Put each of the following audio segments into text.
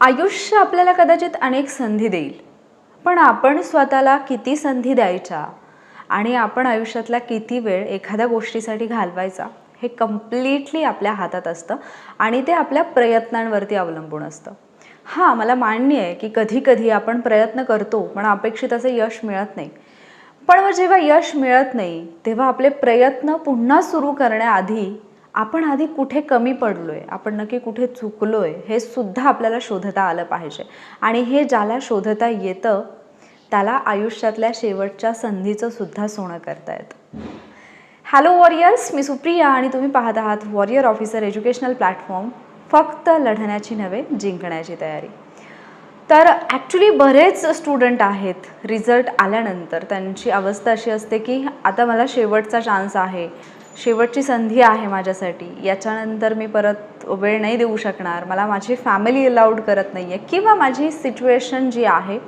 आयुष्य आपल्याला कदाचित अनेक संधी देईल. पण आपण स्वतःला किती संधी द्यायच्या? आणि आपण आयुष्यातला किती वेळ एखाद्या गोष्टीसाठी घालवायचा? हे कम्प्लिटली आपल्या हातात असतं आणि ते आपल्या प्रयत्नांवरती अवलंबून असतं. हां मला मान्य आहे की कधी कधी आपण प्रयत्न करतो पण अपेक्षित असे यश मिळत नाही. पण मग जेव्हा यश मिळत नाही तेव्हा आपले प्रयत्न पुन्हा सुरू करण्याआधी आपण आधी कुठे कमी पडलो आहे आपण नक्की कुठे चुकलोय हे सुद्धा आपल्याला शोधता आलं पाहिजे. आणि हे ज्याला शोधता येतं त्याला आयुष्यातल्या शेवटच्या संधीचं सुद्धा सोनं करता येतं. हॅलो वॉरियर्स मी सुप्रिया आणि तुम्ही पाहत आहात वॉरियर ऑफिसर एज्युकेशनल प्लॅटफॉर्म फक्त लढण्याची नव्हे जिंकण्याची तयारी. तर ॲक्च्युली बरेच स्टुडंट आहेत रिझल्ट आल्यानंतर. त्यांची अवस्था अशी असते की आता मला शेवटचा चान्स आहे. शेवटची संधी आहे माझ्यासाठी. याच्यानंतर मी परत वेळ नाही देऊ शकणार. मला माझी फॅमिली अलाउड करत नाही आहे किंवा माझी सिच्युएशन जी आहे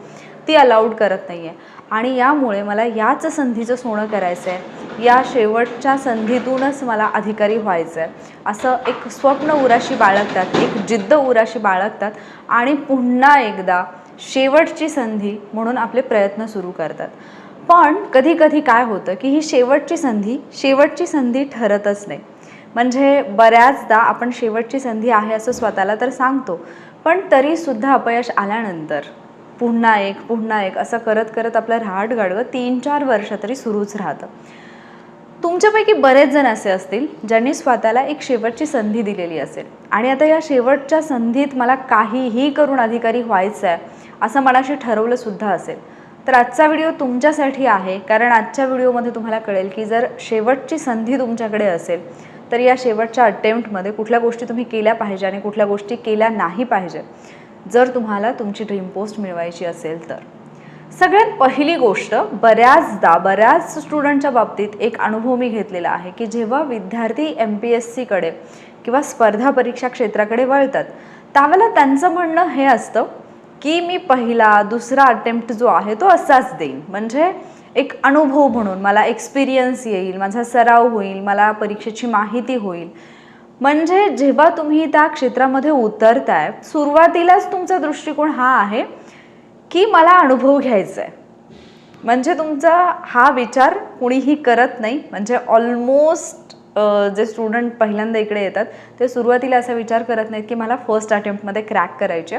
ती अलाउड करत नाही आहे आणि यामुळे मला याच संधीचं सोनं करायचं आहे या शेवटच्या संधीतूनच मला अधिकारी व्हायचं आहे असं एक स्वप्न उराशी बाळगतात एक जिद्द उराशी बाळगतात आणि पुन्हा एकदा शेवटची संधी म्हणून आपले प्रयत्न सुरू करतात. पण कधी कधी काय होतं की ही शेवटची संधी शेवटची संधी ठरतच नाही. म्हणजे बऱ्याचदा आपण शेवटची संधी आहे असं स्वतःला तर सांगतो पण तरीसुद्धा अपयश आल्यानंतर पुन्हा एक पुन्हा एक असं करत करत आपलं राहाट गाडवं तीन चार वर्ष तरी सुरूच राहतं. तुमच्यापैकी बरेच जण असे असतील ज्यांनी स्वतःला एक शेवटची संधी दिलेली असेल. आणि आता या शेवटच्या संधीत मला काहीही करून अधिकारी व्हायचं आहे असं मनाशी ठरवलं सुद्धा असेल. तर आजचा व्हिडिओ तुमच्यासाठी आहे कारण आजच्या व्हिडिओमध्ये तुम्हाला कळेल की जर शेवटची संधी तुमच्याकडे असेल तर या शेवटच्या अटेम्प्टमध्ये कुठल्या गोष्टी तुम्ही केल्या पाहिजे आणि कुठल्या गोष्टी केल्या नाही पाहिजे जर तुम्हाला तुमची ड्रीम पोस्ट मिळवायची असेल तर. सगळ्यात पहिली गोष्ट बऱ्याचदा बऱ्याच स्टुडंटच्या बाबतीत एक अनुभव मी घेतलेला आहे की जेव्हा विद्यार्थी एम पी एस सीकडे किंवा स्पर्धा परीक्षा क्षेत्राकडे वळतात त्यावेळेला त्यांचं म्हणणं हे असतं की मी पहिला दुसरा अटेम्प्ट जो आहे तो असाच देईन. म्हणजे एक अनुभव म्हणून मला एक्सपिरियन्स येईल माझा सराव होईल मला परीक्षेची माहिती होईल. म्हणजे जेव्हा तुम्ही त्या क्षेत्रामध्ये उतरताय सुरुवातीलाच तुमचा दृष्टिकोन हा आहे की मला अनुभव घ्यायचा आहे म्हणजे तुमचा हा विचार कुणीही करत नाही. म्हणजे ऑलमोस्ट जे स्टुडंट पहिल्यांदा इकडे येतात ते सुरुवातीला असा विचार करत नाहीत की मला फर्स्ट अटेम्प्टमध्ये क्रॅक करायचे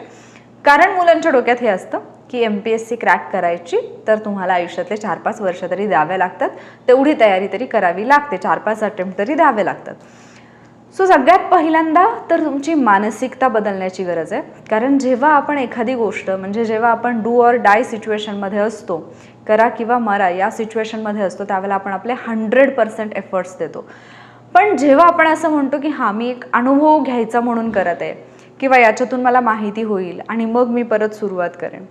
कारण मुलांच्या डोक्यात हे असतं की M P S C crack करायची तर तुम्हाला आयुष्यातले चार पाच वर्ष तरी द्यावे लागतात. तेवढी तयारी तरी करावी लागते. चार पाच अटेम्प्ट तरी द्यावे लागतात. सो सगळ्यात पहिल्यांदा तर तुमची मानसिकता बदलण्याची गरज आहे. कारण जेव्हा आपण एखादी गोष्ट म्हणजे जेव्हा आपण डू ऑर डाय सिच्युएशनमध्ये असतो करा किंवा मरा या सिच्युएशनमध्ये असतो त्यावेळेला आपण आपले हंड्रेड पर्सेंट एफर्ट्स देतो. पण जेव्हा आपण असं म्हणतो की हां मी एक अनुभव घ्यायचा म्हणून करत आहे किंवा याच्यातून मला माहिती होईल आणि मग मी परत सुरुवात करेन.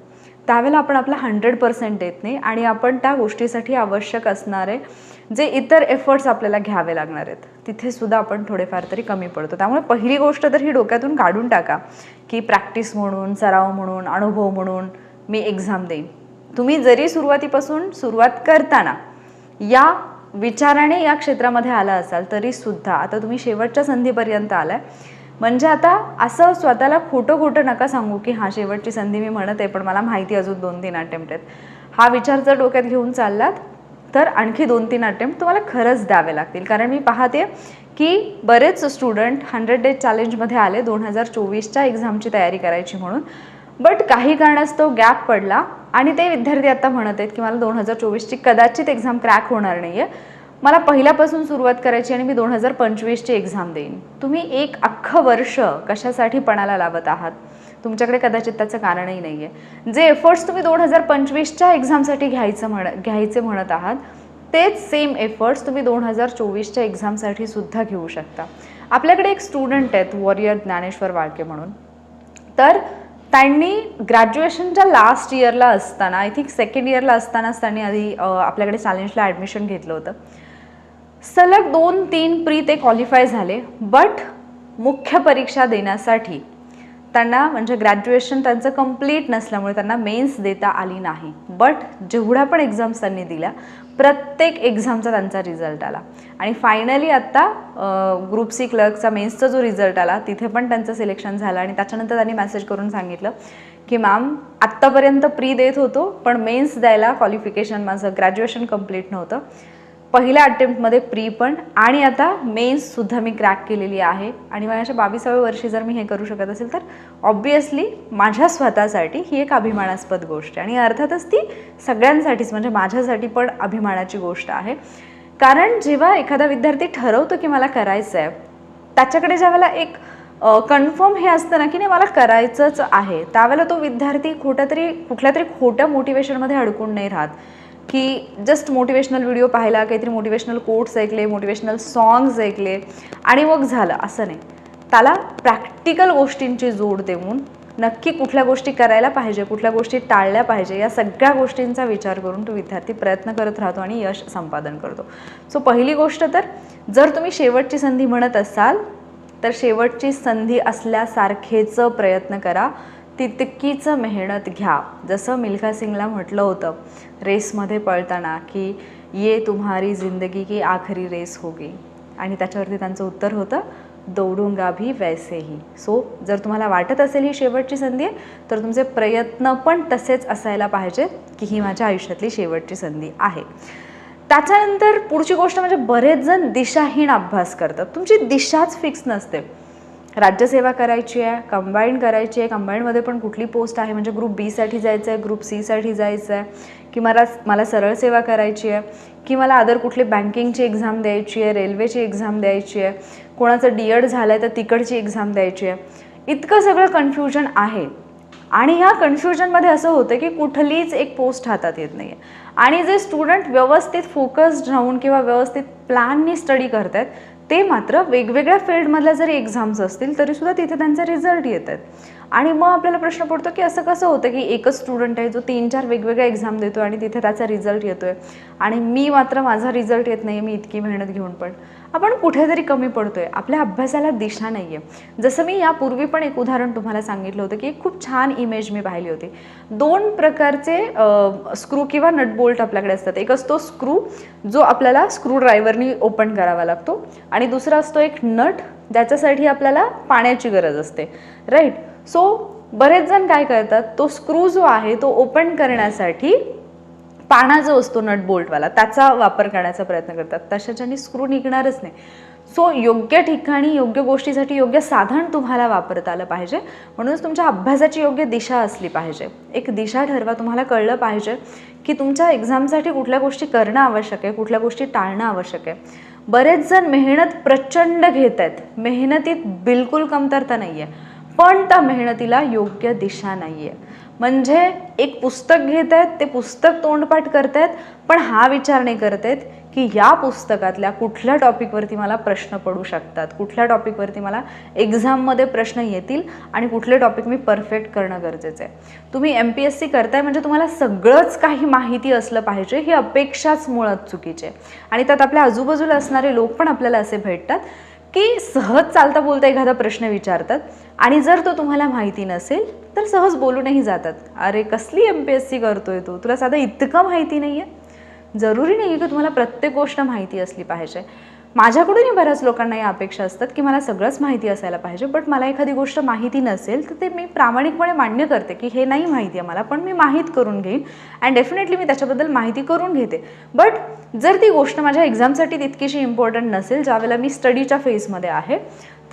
त्यावेळेला आपण आपला हंड्रेड पर्सेंट देत नाही आणि आपण त्या गोष्टीसाठी आवश्यक असणारे जे इतर एफर्ट्स आपल्याला घ्यावे लागणार आहेत तिथे सुद्धा आपण थोडेफार तरी कमी पडतो. त्यामुळे पहिली गोष्ट तर ही डोक्यातून काढून टाका की प्रॅक्टिस म्हणून सराव म्हणून अनुभव म्हणून मी एक्झाम देईन. तुम्ही जरी सुरुवातीपासून सुरुवात करताना या विचाराने या क्षेत्रामध्ये आला असाल तरी सुद्धा आता तुम्ही शेवटच्या संधीपर्यंत आलाय म्हणजे आता असं स्वतःला खोटं खोटं नका सांगू की हा शेवटची संधी मी म्हणत आहे पण मला माहिती अजून दोन तीन अटेम्प्ट आहेत. हा विचार जर डोक्यात घेऊन चाललात तर आणखी दोन तीन अटेम्प्ट तुम्हाला खरंच द्यावे लागतील. कारण मी पाहते की बरेच स्टुडंट हंड्रेड डेज चॅलेंजमध्ये आले दोन हजार चोवीसच्या एक्झामची तयारी करायची म्हणून. बट काही कारणास्तव गॅप पडला आणि ते विद्यार्थी आता म्हणत आहेत की मला दोन हजार चोवीसची कदाचित एक्झाम क्रॅक होणार नाही आहे मला पहिल्यापासून सुरुवात करायची आणि मी दोन हजार पंचवीसची एक्झाम देईन. तुम्ही एक अख्खं वर्ष कशासाठी पणाला लावत आहात? तुमच्याकडे कदाचित त्याचं कारणही नाही आहे जे एफर्ट्स तुम्ही दोन हजार पंचवीसच्या एक्झामसाठी घ्यायचं म्हण घ्यायचे म्हणत आहात तेच सेम एफर्ट्स तुम्ही दोन हजार चोवीसच्या एक्झामसाठी सुद्धा घेऊ शकता. आपल्याकडे एक स्टुडंट आहेत वॉरियर ज्ञानेश्वर वाळके म्हणून. तर त्यांनी ग्रॅज्युएशनच्या लास्ट इयरला असताना आय थिंक सेकंड इयरला असतानाच त्यांनी आधी आपल्याकडे चॅलेंजला ॲडमिशन घेतलं होतं. सलग दोन तीन प्री ते क्वालिफाय झाले. बट मुख्य परीक्षा देण्यासाठी त्यांना म्हणजे ग्रॅज्युएशन त्यांचं कंप्लीट नसल्यामुळे त्यांना मेन्स देता आली नाही. बट जेवढ्या पण एक्झाम्स त्यांनी दिल्या प्रत्येक एक्झामचा त्यांचा रिझल्ट आला. आणि फायनली आत्ता ग्रुप सी क्लर्कचा मेन्सचा जो रिझल्ट आला तिथे पण त्यांचं सिलेक्शन झालं आणि त्याच्यानंतर त्यांनी मेसेज करून सांगितलं की मॅम आत्तापर्यंत प्री देत होतो पण मेन्स द्यायला क्वालिफिकेशन माझं ग्रॅज्युएशन कंप्लीट नव्हतं. पहिल्या अटेम्प्टमध्ये प्री पण आणि आता मेन्ससुद्धा मी क्रॅक केलेली आहे. आणि माझ्या बावीसाव्या वर्षी जर मी हे करू शकत असेल तर ऑब्वियसली माझ्या स्वतःसाठी ही एक अभिमानास्पद गोष्ट आहे. आणि अर्थातच ती सगळ्यांसाठीच म्हणजे माझ्यासाठी पण अभिमानाची गोष्ट आहे. कारण जेव्हा एखादा विद्यार्थी ठरवतो की मला करायचं आहे त्याच्याकडे ज्यावेळेला एक कन्फर्म हे असतं ना की नाही मला करायचंच आहे त्यावेळेला तो विद्यार्थी कुठं तरी कुठल्या तरी खोट्या मोटिवेशनमध्ये अडकून नाही राहत. की जस्ट मोटिवेशनल व्हिडिओ पाहिला काहीतरी मोटिवेशनल कोट्स ऐकले मोटिवेशनल सॉंग्स ऐकले आणि मग झालं असं नाही. त्याला प्रॅक्टिकल गोष्टींची जोड देऊन नक्की कुठल्या गोष्टी करायला पाहिजे कुठल्या गोष्टी टाळल्या पाहिजे या सगळ्या गोष्टींचा विचार करून तो विद्यार्थी प्रयत्न करत राहतो आणि यश संपादन करतो. सो पहिली गोष्ट तर जर तुम्ही शेवटची संधी म्हणत असाल तर शेवटची संधी असल्यासारखेच प्रयत्न करा. तितकीच मेहनत घ्या. जसं मिल्खा सिंगला म्हटलं होतं रेसमध्ये पळताना की ये तुम्हारी जिंदगी की आखरी रेस होगी. आणि त्याच्यावरती त्यांचं उत्तर होतं दौडूंगा भी वैसेही सो जर तुम्हाला वाटत असेल ही शेवटची संधी आहे तर तुमचे प्रयत्न पण तसेच असायला पाहिजेत की ही माझ्या आयुष्यातली शेवटची संधी आहे. त्याच्यानंतर पुढची गोष्ट म्हणजे बरेच जण दिशाहीन अभ्यास करतात. तुमची दिशाच फिक्स नसते. राज्यसेवा करायची आहे कंबाईंड करायची आहे. कंबाईंडमध्ये पण कुठली पोस्ट आहे? म्हणजे ग्रुप बीसाठी जायचं आहे ग्रुप सीसाठी जायचं आहे की मला मला सरळ सेवा करायची आहे? की मला अदर कुठली बँकिंगची एक्झाम द्यायची आहे रेल्वेची एक्झाम द्यायची आहे? कोणाचं डी एड झालं आहे तर तिकडची एक्झाम द्यायची आहे? इतकं सगळं कन्फ्युजन आहे. आणि ह्या कन्फ्युजनमध्ये असं होतं की कुठलीच एक पोस्ट हातात येत नाही आहे आणि जे स्टुडंट व्यवस्थित फोकस्ड राहून किंवा व्यवस्थित प्लॅननी स्टडी करत आहेत ते मात्र वेगवेगळ्या फील्डमधल्या जरी एक्झाम्स असतील तरीसुद्धा तिथे त्यांचे रिझल्ट येत आहेत. आणि मग आपल्याला प्रश्न पडतो की असं कसं होतं की एकच स्टुडंट आहे जो तीन चार वेगवेगळ्या एक्झाम देतो आणि तिथे त्याचा रिझल्ट येतो आहे आणि मी मात्र माझा रिझल्ट येत नाही मी इतकी मेहनत घेऊन पण. आपण कुठेतरी कमी पडतो आहे आपल्या अभ्यासाला दिशा नाही आहे जसं मी यापूर्वी पण एक उदाहरण तुम्हाला सांगितलं होतं की एक खूप छान इमेज मी पाहिली होती. दोन प्रकारचे स्क्रू किंवा नटबोल्ट आपल्याकडे असतात. एक असतो स्क्रू जो आपल्याला स्क्रू ड्रायव्हरनी ओपन करावा लागतो. आणि दुसरा असतो एक नट ज्याच्यासाठी आपल्याला पाण्याची गरज असते. राईट सो बरेच जण काय करतात तो स्क्रू जो आहे तो ओपन करण्यासाठी पाना जो असतो नट बोल्टवाला त्याचा वापर करण्याचा प्रयत्न करतात. तशाच्याने स्क्रू निघणारच नाही. सो योग्य ठिकाणी योग्य गोष्टीसाठी योग्य साधन तुम्हाला वापरता आलं पाहिजे. म्हणूनच तुमच्या अभ्यासाची योग्य दिशा असली पाहिजे. एक दिशा ठरवा तुम्हाला कळलं पाहिजे की तुमच्या एक्झामसाठी कुठल्या गोष्टी करणं आवश्यक आहे कुठल्या गोष्टी टाळणं आवश्यक आहे. बरेच जण मेहनत प्रचंड घेत आहेत. मेहनतीत बिलकुल कमतरता नाही आहे पण त्या मेहनतीला योग्य दिशा नाही आहे म्हणजे एक पुस्तक घेत आहेत ते पुस्तक तोंडपाठ करत आहेत पण हा विचार नाही करत आहेत की या पुस्तकातल्या कुठल्या टॉपिकवरती मला प्रश्न पडू शकतात कुठल्या टॉपिकवरती मला एक्झाममध्ये प्रश्न येतील आणि कुठले टॉपिक मी परफेक्ट करणं गरजेचं आहे. तुम्ही एम पी एस सी करताय म्हणजे तुम्हाला सगळंच काही माहिती असलं पाहिजे ही अपेक्षाच मुळात चुकीची आहे. आणि त्यात आपल्या आजूबाजूला असणारे लोक पण आपल्याला असे भेटतात की सहज चालता बोलता एखादा प्रश्न विचारतात. आणि जर तो तुम्हाला माहिती नसेल तर सहज बोलूनही जातात. अरे कसली एम पी एस सी करतोय तू? तुला साधं इतकं माहिती नाही आहे जरुरी नाही आहे की तुम्हाला प्रत्येक गोष्ट माहिती असली पाहिजे. माझ्याकडूनही बऱ्याच लोकांना या अपेक्षा असतात की मला सगळंच माहिती असायला पाहिजे बट मला एखादी गोष्ट माहिती नसेल तर ते मी प्रामाणिकपणे मान्य करते की हे नाही माहिती आहे मला पण मी माहीत करून घेईन अँड डेफिनेटली मी त्याच्याबद्दल माहिती करून घेते. बट जर ती गोष्ट माझ्या एक्झामसाठी तितकीशी इम्पॉर्टंट नसेल ज्यावेळेला मी स्टडीच्या फेजमध्ये आहे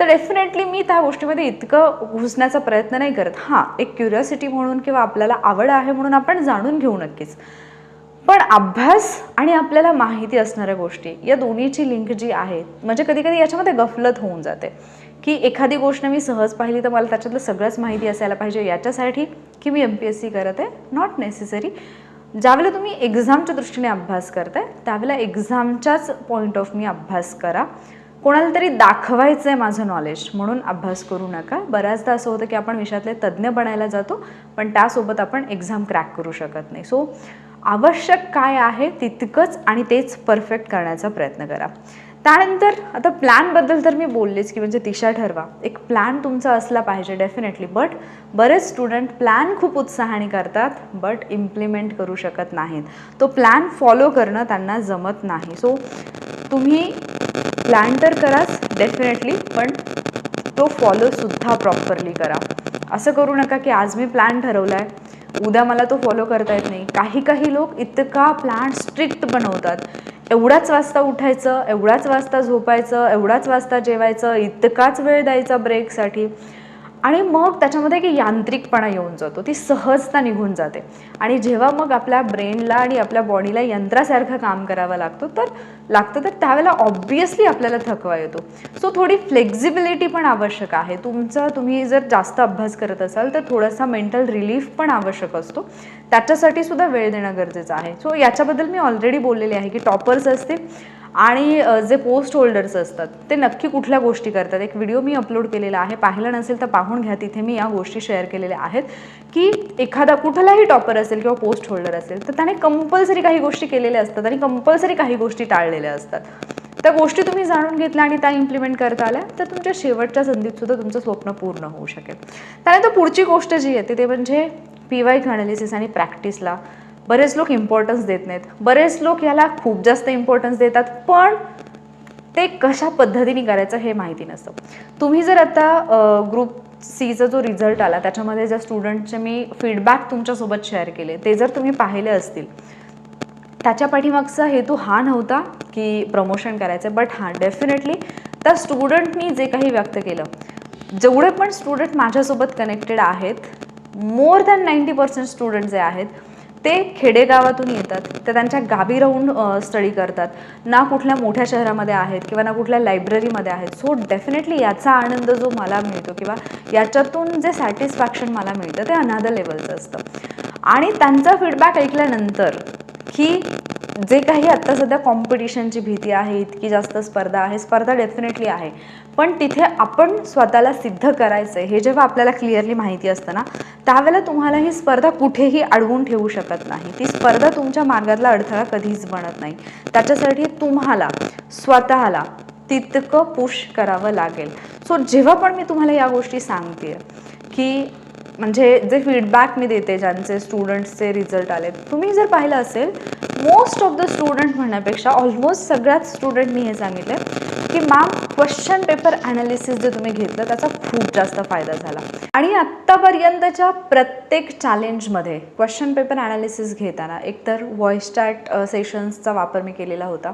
तर डेफिनेटली मी त्या गोष्टीमध्ये इतकं घुसण्याचा प्रयत्न नाही करत. हां एक क्युरियोसिटी म्हणून किंवा आपल्याला आवड आहे म्हणून आपण जाणून घेऊ नक्कीच. पण अभ्यास आणि आपल्याला माहिती असणाऱ्या गोष्टी या दोन्हीची लिंक जी आहे म्हणजे कधी कधी याच्यामध्ये गफलत होऊन जाते. की एखादी गोष्ट मी सहज पाहिली तर मला त्याच्यातलं सगळंच माहिती असायला पाहिजे याच्यासाठी की मी एम पी एस सी करत आहे नॉट नेसेसरी ज्यावेळेला तुम्ही एक्झामच्या दृष्टीने अभ्यास करताय त्यावेळेला एक्झामच्याच पॉईंट ऑफ मी अभ्यास करा. कोणाला तरी दाखवायचं आहे माझं नॉलेज म्हणून अभ्यास करू नका. बऱ्याचदा असं होतं की आपण विषयातले तज्ज्ञ बनायला जातो पण त्यासोबत आपण एक्झाम क्रॅक करू शकत नाही. सो आवश्यक काय आहे तितकंच आणि तेच परफेक्ट करण्याचा प्रयत्न करा. त्यानंतर आता प्लॅनबद्दल तर मी बोललेच की म्हणजे दिशा ठरवा. एक प्लॅन तुमचा असला पाहिजे डेफिनेटली बट बरेच स्टुडंट प्लॅन खूप उत्साहाने करतात बट इम्प्लिमेंट करू शकत नाहीत. तो प्लॅन फॉलो करणं त्यांना जमत नाही. सो तुम्ही प्लॅन तर कराच डेफिनेटली पण तो फॉलोसुद्धा प्रॉपरली करा. असं करू नका की आज मी प्लॅन ठरवला आहे उद्या मला तो फॉलो करता येत नाही. काही काही लोक इतका प्लॅन स्ट्रिक्ट बनवतात. एवढाच वाजता उठायचं एवढाच वाजता झोपायचं एवढाच वाजता जेवायचं इतकाच वेळ द्यायचा ब्रेकसाठी आणि मग त्याच्यामध्ये एक यांत्रिकपणा येऊन जातो. ती सहजता निघून जाते. आणि जेव्हा मग आपल्या ब्रेनला आणि आपल्या बॉडीला यंत्रासारखं काम करावं लागतो तर लागतं तर त्यावेळेला ऑब्वियसली आपल्याला थकवा येतो. सो थोडी फ्लेक्झिबिलिटी पण आवश्यक आहे. तुमचा तुम्ही जर जास्त अभ्यास करत असाल तर थोडासा मेंटल रिलीफ पण आवश्यक असतो. त्याच्यासाठी सुद्धा वेळ देणं गरजेचं आहे. सो याच्याबद्दल मी ऑलरेडी बोललेले आहे की टॉपर्स असते आणि जे पोस्ट होल्डर्स असतात ते नक्की कुठल्या गोष्टी करतात? एक व्हिडिओ मी अपलोड केलेला आहे पाहिलं नसेल तर पाहून घ्या तिथे मी या गोष्टी शेअर केलेल्या आहेत की एखादा कुठलाही टॉपर असेल किंवा पोस्ट होल्डर असेल तर त्याने कंपल्सरी काही गोष्टी केलेल्या असतात आणि कंपल्सरी काही गोष्टी टाळलेल्या असतात. त्या गोष्टी तुम्ही जाणून घेतल्या आणि त्या इम्प्लिमेंट करता आल्या तर तुमच्या शेवटच्या संधीत सुद्धा तुमचं स्वप्न पूर्ण होऊ शकेल. त्यानंतर पुढची गोष्ट जी येते ते म्हणजे पी वाय अनालिसिस आणि प्रॅक्टिसला बरेच लोक इम्पॉर्टन्स देत नाहीत. बरेच लोक याला खूप जास्त इम्पॉर्टन्स देतात पण ते कशा पद्धतीने करायचं हे माहिती नसतं. तुम्ही जर आता ग्रुप सीचा जो रिझल्ट आला त्याच्यामध्ये ज्या स्टुडंटचे मी फीडबॅक तुमच्यासोबत शेअर केले ते जर तुम्ही पाहिले असतील त्याच्या पाठीमागचा हेतू हा नव्हता की प्रमोशन करायचं बट हां डेफिनेटली त्या स्टुडंटनी जे काही व्यक्त केलं जेवढे पण स्टुडंट माझ्यासोबत कनेक्टेड आहेत more than ninety percent student जे आहेत ते खेडेगावातून येतात ते त्यांच्या गावी राहून स्टडी करतात. ना कुठल्या मोठ्या शहरामध्ये आहेत किंवा ना कुठल्या लायब्ररीमध्ये आहेत. सो डेफिनेटली याचा आनंद जो मला मिळतो किंवा याच्यातून जे सॅटिस्फॅक्शन मला मिळतं ते अनादर लेवलचं असतं. आणि त्यांचा फीडबॅक ऐकल्यानंतर की जे काही आत्ता सध्या कॉम्पिटिशनची भीती आहे इतकी जास्त स्पर्धा आहे स्पर्धा डेफिनेटली आहे. पण तिथे आपण स्वतःला सिद्ध करायचं आहे हे जेव्हा आपल्याला क्लिअरली माहिती असतं ना त्यावेळेला तुम्हाला ही स्पर्धा कुठेही अडवून ठेवू शकत नाही. ती स्पर्धा तुमच्या मार्गातला अडथळा कधीच बनत नाही. त्याच्यासाठी तुम्हाला स्वतःला तितकं पुश करावं लागेल. सो जेव्हा पण मी तुम्हाला या गोष्टी सांगते की म्हणजे जे फीडबॅक मी देते ज्यांचे स्टुडंट्सचे रिझल्ट आले तुम्ही जर पाहिलं असेल मोस्ट ऑफ द स्टुडंट म्हणण्यापेक्षा ऑलमोस्ट सगळ्याच स्टुडंटनी हे सांगितलं की मॅम क्वेश्चन पेपर ॲनालिसिस जे तुम्ही घेतलं त्याचा खूप जास्त फायदा झाला. आणि आत्तापर्यंतच्या प्रत्येक चॅलेंजमध्ये क्वेश्चन पेपर ॲनालिसिस घेताना एकतर व्हॉइस चॅट सेशन्सचा वापर मी केलेला होता.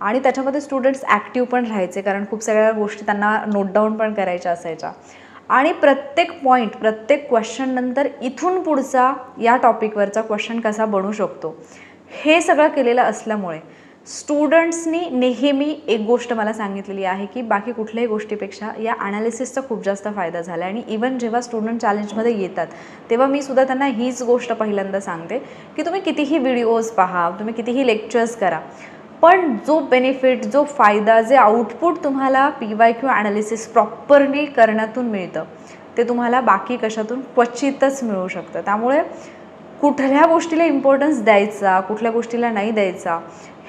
आणि त्याच्यामध्ये स्टुडंट्स ॲक्टिव्ह पण राहायचे कारण खूप सगळ्या गोष्टी त्यांना नोट डाऊन पण करायच्या असायच्या. आणि प्रत्येक पॉईंट प्रत्येक क्वेश्चननंतर इथून पुढचा या टॉपिकवरचा क्वेश्चन कसा बनू शकतो? हे सगळं केलेलं असल्यामुळे स्टुडंट्सनी नेहमी एक गोष्ट मला सांगितलेली आहे की बाकी कुठल्याही गोष्टीपेक्षा या ॲनालिसिसचा खूप जास्त फायदा झाला आणि इवन जेव्हा स्टुडंट चॅलेंजमध्ये येतात तेव्हा मी सुद्धा त्यांना हीच गोष्ट पहिल्यांदा सांगते की तुम्ही कितीही व्हिडिओज पहा तुम्ही कितीही लेक्चर्स करा पण जो बेनिफिट जो फायदा जे आउटपुट तुम्हाला P Y Q analysis properly करण्यातून मिळतं ते तुम्हाला बाकी कशातून क्वचितच मिळू शकतं. त्यामुळे कुठल्या गोष्टीला इम्पॉर्टन्स द्यायचा कुठल्या गोष्टीला नाही द्यायचा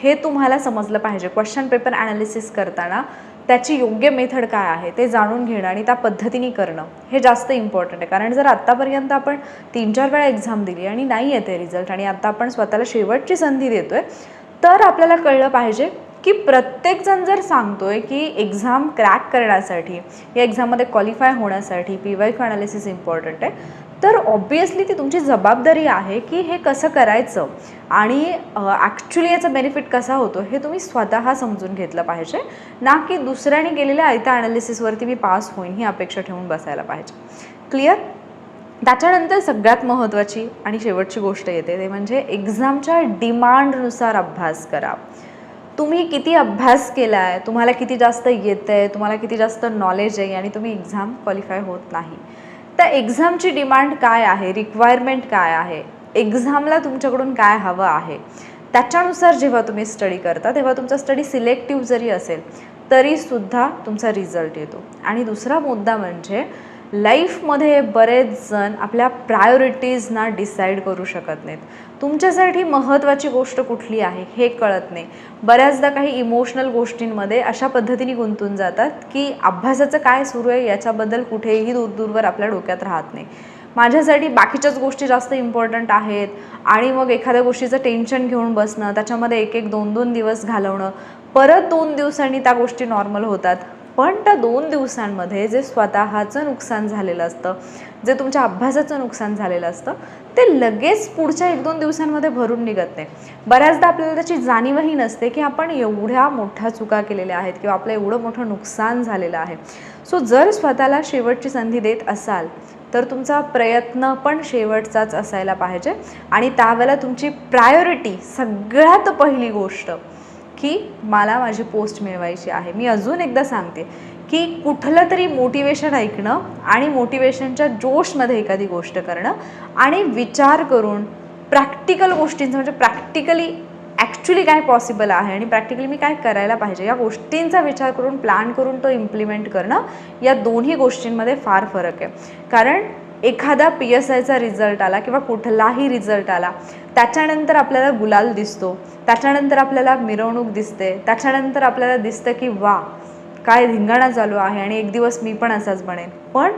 हे तुम्हाला समजलं पाहिजे. क्वेश्चन पेपर ॲनालिसिस करताना त्याची योग्य मेथड काय आहे ते जाणून घेणं आणि त्या पद्धतीने करणं हे जास्त इम्पॉर्टंट आहे. कारण जर आत्तापर्यंत आपण तीन चार वेळा एक्झाम दिली आणि नाही येते रिझल्ट आणि आता आपण स्वतःला शेवटची संधी देतो आहे तर आपल्याला कळलं पाहिजे की प्रत्येकजण जर सांगतो आहे की एक्झाम क्रॅक करण्यासाठी या एक्झाममध्ये क्वालिफाय होण्यासाठी P Y Q analysis important आहे तर ऑब्वियसली ती तुमची जबाबदारी आहे की हे कसं करायचं आणि ॲक्च्युली याचा बेनिफिट कसा होतो हे तुम्ही स्वतः समजून घेतलं पाहिजे. ना की दुसऱ्याने केलेल्या आयत्या ॲनालिसिसवरती मी पास होईन ही अपेक्षा ठेवून बसायला पाहिजे. क्लिअर त्याच्यानंतर सगळ्यात महत्त्वाची आणि शेवटची गोष्ट येते ते म्हणजे एक्झामच्या डिमांडनुसार अभ्यास करा. तुम्ही किती अभ्यास केला आहे तुम्हाला किती जास्त येतं आहे तुम्हाला किती जास्त नॉलेज आहे आणि तुम्ही एक्झाम क्वालिफाय होत नाही. त्या एक्झामची डिमांड काय आहे? रिक्वायरमेंट काय आहे? एक्झामला तुमच्याकडून काय हवं आहे? त्याच्यानुसार जेव्हा तुम्ही स्टडी करता तेव्हा तुमचा स्टडी सिलेक्टिव्ह जरी असेल तरीसुद्धा तुमचा रिझल्ट येतो. आणि दुसरा मुद्दा म्हणजे लाईफमध्ये बरेच जण आपल्या प्रायोरिटीजना डिसाईड करू शकत नाहीत. तुमच्यासाठी महत्त्वाची गोष्ट कुठली आहे हे कळत नाही. बऱ्याचदा काही इमोशनल गोष्टींमध्ये अशा पद्धतीने गुंतून जातात की अभ्यासाचं काय सुरू आहे याच्याबद्दल कुठेही दूर दूरवर आपल्या डोक्यात राहत नाही. माझ्यासाठी बाकीच्याच गोष्टी जास्त इम्पॉर्टंट आहेत आणि मग एखाद्या गोष्टीचं टेन्शन घेऊन बसणं त्याच्यामध्ये एक एक दोन दोन दिवस घालवणं परत दोन दिवसांनी त्या गोष्टी नॉर्मल होतात. पण त्या दोन दिवसांमध्ये जे स्वतःचं नुकसान झालेलं असतं जे तुमच्या अभ्यासाचं नुकसान झालेलं असतं ते लगेच पुढच्या एक दोन दिवसांमध्ये भरून निघत नाही. बऱ्याचदा आपल्याला त्याची जाणीवही नसते की आपण एवढ्या मोठ्या चुका केलेल्या आहेत किंवा आपलं एवढं मोठं नुकसान झालेलं आहे. सो जर स्वतःला शेवटची संधी देत असाल तर तुमचा प्रयत्न पण शेवटचाच असायला पाहिजे आणि त्यावेळेला तुमची प्रायोरिटी सगळ्यात पहिली गोष्ट की मला माझी पोस्ट मिळवायची आहे. मी अजून एकदा सांगते की कुठलं तरी मोटिवेशन ऐकणं आणि मोटिवेशनच्या जोशमध्ये एखादी गोष्ट करणं आणि विचार करून प्रॅक्टिकल गोष्टींचं म्हणजे प्रॅक्टिकली ॲक्च्युली काय पॉसिबल आहे आणि प्रॅक्टिकली मी काय करायला पाहिजे या गोष्टींचा विचार करून प्लॅन करून तो इम्प्लिमेंट करणं या दोन्ही गोष्टींमध्ये फार फरक आहे. कारण एखादा पी एस आयचा रिझल्ट आला किंवा कुठलाही रिझल्ट आला त्याच्यानंतर आपल्याला गुलाल दिसतो. त्याच्यानंतर आपल्याला मिरवणूक दिसते. त्याच्यानंतर आपल्याला दिसतं की वा काय धिंगाणा चालू आहे आणि एक दिवस मी पण असाच बनेन. पण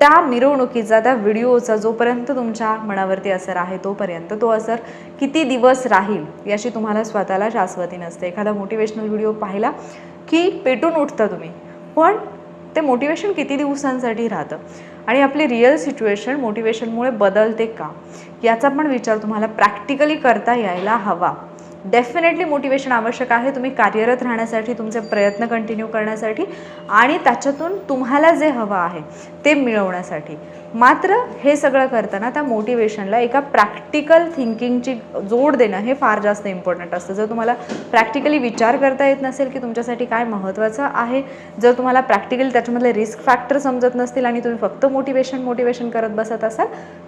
त्या मिरवणुकीचा त्या व्हिडिओचा जोपर्यंत तुमच्या मनावरती असर आहे तोपर्यंत तो असर किती दिवस राहील याची तुम्हाला स्वतःला शाश्वती नसते. एखादा मोटिवेशनल व्हिडिओ पाहिला की पेटून उठता तुम्ही. पण ते मोटिवेशन किती दिवसांसाठी राहतं? आणि आपली रिअल सिच्युएशन मोटिवेशनमुळे बदलते का? याचा पण विचार तुम्हाला प्रॅक्टिकली करता यायला हवा. डेफिनेटली मोटिवेशन आवश्यक आहे तुम्ही कार्यरत राहण्यासाठी तुमचे प्रयत्न कंटिन्यू करण्यासाठी आणि त्याच्यातून तुम्हाला जे हवं आहे ते मिळवण्यासाठी. मात्र हे सगळं करताना त्या मोटिवेशनला एका प्रॅक्टिकल थिंकिंगची जोड देणं हे फार जास्त इम्पॉर्टंट असतं. जर तुम्हाला प्रॅक्टिकली विचार करता येत नसेल की तुमच्यासाठी काय महत्त्वाचं आहे जर तुम्हाला प्रॅक्टिकली त्याच्यामधले रिस्क फॅक्टर समजत नसतील आणि तुम्ही फक्त मोटिवेशन मोटिवेशन करत बसत असाल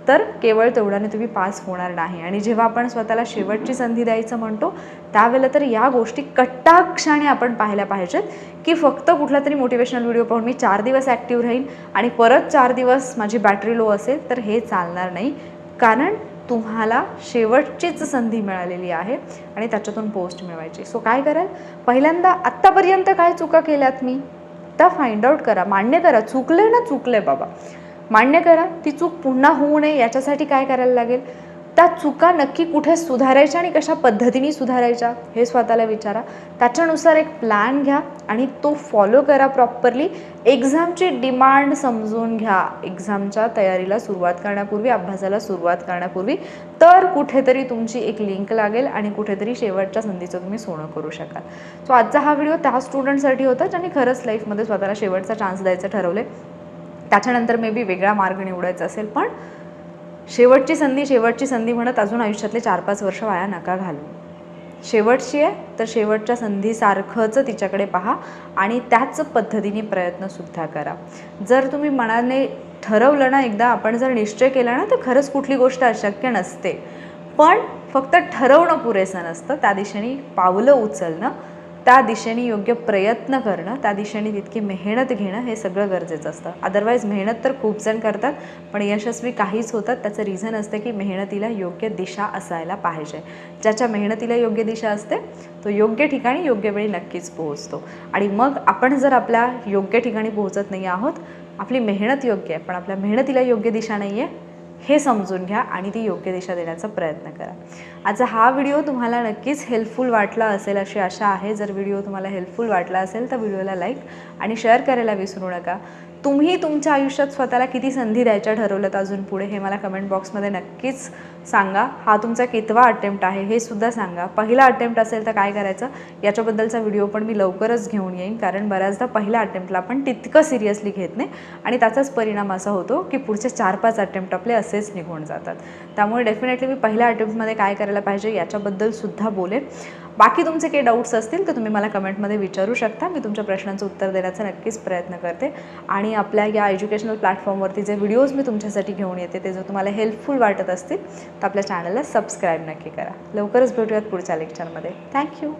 तर केवळ तेवढ्याने तुम्ही पास होणार नाही. आणि जेव्हा आपण स्वतःला शेवटची संधी द्यायचं म्हणतो त्यावेळेला तर या गोष्टी कट्टाक्षाने आपण पाहायला पाहिजेत की फक्त कुठला तरी मोटिवेशनल व्हिडिओ पाहून मी चार दिवस ॲक्टिव्ह राहीन आणि परत चार दिवस माझी बॅटरी लो असेल तर हे चालणार नाही. कारण तुम्हाला शेवटचीच संधी मिळालेली आहे आणि त्याच्यातून पोस्ट मिळवायची. सो काय कराल? पहिल्यांदा आत्तापर्यंत काय चुका केल्यात मी? त्या फाइंड आउट करा. मान्य करा. चुकले ना चुकले बाबा. मान्य करा. ती चूक पुन्हा होऊ नये. याच्यासाठी काय करायला लागेल? त्या चुका नक्की कुठे सुधारायच्या आणि कशा पद्धतीने सुधारायच्या हे स्वतःला विचारा. त्याच्यानुसार एक प्लॅन घ्या आणि तो फॉलो करा प्रॉपरली एक्झामची डिमांड समजून घ्या. एक्झामच्या तयारीला सुरुवात करण्यापूर्वी अभ्यासाला सुरुवात करण्यापूर्वी. तर कुठेतरी तुमची एक लिंक लागेल आणि कुठेतरी शेवटच्या संधीचं तुम्ही सोनं करू शकाल. सो आजचा हा व्हिडिओ त्या स्टुडंटसाठी होता ज्यांनी खरंच लाईफमध्ये स्वतःला शेवटचा चान्स द्यायचं ठरवले त्याच्यानंतर मे बी वेगळा मार्ग निवडायचा असेल पण शेवटची संधी शेवटची संधी म्हणत अजून आयुष्यातले चार पाच वर्ष वाया नका घालू. शेवटची आहे तर शेवटच्या संधीसारखंच तिच्याकडे पहा आणि त्याच पद्धतीने प्रयत्नसुद्धा करा. जर तुम्ही मनाने ठरवलं ना एकदा आपण जर निश्चय केला ना तर खरंच कुठली गोष्ट अशक्य नसते. पण फक्त ठरवणं पुरेसं नसतं. त्या दिशेने पावलं उचलणं त्या दिशेने योग्य प्रयत्न करणं त्या दिशेने तितकी मेहनत घेणं हे सगळं गरजेचं असतं. अदरवाईज मेहनत तर खूप जण करतात पण यशस्वी काहीच होतात त्याचं रिझन असतं की मेहनतीला योग्य दिशा असायला पाहिजे. ज्याच्या मेहनतीला योग्य दिशा असते तो योग्य ठिकाणी योग्य वेळी नक्कीच पोहोचतो. आणि मग आपण जर आपल्या योग्य ठिकाणी पोहोचत नाही आहोत आपली मेहनत योग्य आहे पण आपल्या मेहनतीला योग्य दिशा नाही आहे हे समजून घ्या आणि ती योग्य दिशा देण्याचा प्रयत्न करा. आजचा हा व्हिडिओ तुम्हाला नक्कीच हेल्पफुल वाटला असेल अशी आशा आहे. जर व्हिडिओ तुम्हाला हेल्पफुल वाटला असेल तर व्हिडिओला लाईक आणि शेअर करायला विसरू नका. तुम्ही तुमच्या आयुष्यात स्वतःला किती संधी द्यायच्या ठरवलं अजून पुढे? हे मला कमेंट बॉक्समध्ये नक्कीच सांगा. हा तुमचा कितवा अटेम्प्ट आहे हे सुद्धा सांगा. पहिला अटेम्प्ट असेल तर काय करायचं? याच्याबद्दलचा व्हिडिओ पण मी लवकरच घेऊन येईन कारण बऱ्याचदा पहिल्या अटेम्प्टला आपण तितकं सिरियसली घेत नाही. आणि त्याचाच परिणाम असा होतो की पुढचे चार पाच अटेम्प्ट आपले असेच निघून जातात. त्यामुळे डेफिनेटली मी पहिल्या अटेम्प्टमध्ये काय करायला पाहिजे याच्याबद्दल सुद्धा बोलेन. बाकी तुमचे काही डाऊट्स असतील तर तुम्ही मला कमेंटमध्ये विचारू शकता. मी तुमच्या प्रश्नांचं उत्तर देण्याचा नक्कीच प्रयत्न करते. आणि आपल्या या एज्युकेशनल प्लॅटफॉर्मवरती जे व्हिडिओज मी तुमच्यासाठी घेऊन येते ते जर तुम्हाला हेल्पफुल वाटत असतील तर आपल्या चॅनलला सबस्क्राईब नक्की करा. लवकरच भेटूयात पुढच्या लेक्चरमध्ये थँक्यू